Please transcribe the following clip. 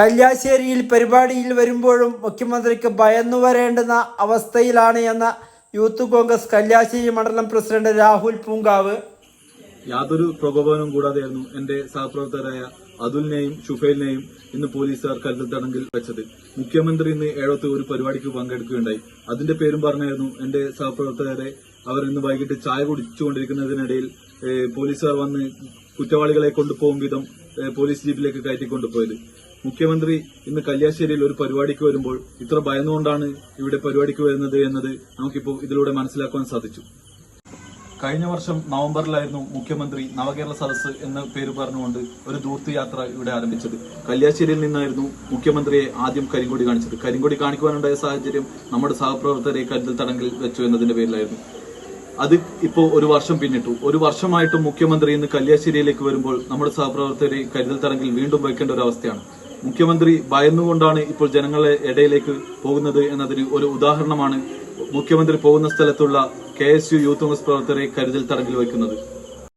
കല്യാശ്ശേരിയിൽ പരിപാടിയിൽ വരുമ്പോഴും മുഖ്യമന്ത്രിക്ക് ഭയന്നു വരേണ്ടുന്ന അവസ്ഥയിലാണ് എന്ന യൂത്ത് കോൺഗ്രസ് കല്യാശ്ശേരി മണ്ഡലം പ്രസിഡന്റ് രാഹുൽ പൂങ്കാവ്. യാതൊരു പ്രകോപനവും കൂടാതെയായിരുന്നു എന്റെ സഹപ്രവർത്തകരായ അതുലിനെയും ഷുഫൈലിനെയും ഇന്ന് പോലീസുകാർ കരുതൽ തടങ്കിൽ വെച്ചത്. മുഖ്യമന്ത്രി ഇന്ന് ഏഴത്ത് ഒരു പരിപാടിക്ക് പങ്കെടുക്കുകയുണ്ടായി. അതിന്റെ പേരും പറഞ്ഞായിരുന്നു എന്റെ സഹപ്രവർത്തകരെ അവർ ഇന്ന് വൈകിട്ട് ചായ കുടിച്ചുകൊണ്ടിരിക്കുന്നതിനിടയിൽ പോലീസുകാർ വന്ന് കുറ്റവാളികളെ കൊണ്ടുപോകും വിധം പോലീസ് ജീപ്പിലേക്ക് കയറ്റിക്കൊണ്ടുപോയത് മുഖ്യമന്ത്രി ഇന്ന് കല്യാശ്ശേരിയിൽ ഒരു പരിപാടിക്ക് വരുമ്പോൾ ഇത്ര ഭയന്നുകൊണ്ടാണ് ഇവിടെ പരിപാടിക്ക് വരുന്നത് എന്നത് നമുക്കിപ്പോൾ ഇതിലൂടെ മനസ്സിലാക്കാൻ സാധിച്ചു. കഴിഞ്ഞ വർഷം നവംബറിലായിരുന്നു മുഖ്യമന്ത്രി നവകേരള സദസ് എന്ന പേര് പറഞ്ഞുകൊണ്ട് ഒരു ദൂർത്ത് യാത്ര ഇവിടെ ആരംഭിച്ചത്. കല്യാശ്ശേരിയിൽ നിന്നായിരുന്നു മുഖ്യമന്ത്രിയെ ആദ്യം കരിങ്കൊടി കാണിച്ചത്. കരിങ്കൊടി കാണിക്കുവാനുണ്ടായ സാഹചര്യം നമ്മുടെ സഹപ്രവർത്തകരെ കരുതൽ തടങ്കിൽ വെച്ചു എന്നതിന്റെ പേരിലായിരുന്നു. അത് ഇപ്പോൾ ഒരു വർഷം പിന്നിട്ടു. ഒരു വർഷമായിട്ടും മുഖ്യമന്ത്രി ഇന്ന് കല്യാശ്ശേരിയിലേക്ക് വരുമ്പോൾ നമ്മുടെ സഹപ്രവർത്തകരെ കരുതൽ തടങ്കിൽ വീണ്ടും വയ്ക്കേണ്ട ഒരു അവസ്ഥയാണ്. മുഖ്യമന്ത്രി ഭയന്നുകൊണ്ടാണ് ഇപ്പോൾ ജനങ്ങളെ ഇടയിലേക്ക് പോകുന്നത് എന്നതിന് ഒരു ഉദാഹരണമാണ് മുഖ്യമന്ത്രി പോകുന്ന സ്ഥലത്തുള്ള കെ യൂത്ത് കോൺഗ്രസ് പ്രവർത്തകരെ കരുതൽ തടങ്കിൽ വയ്ക്കുന്നത്.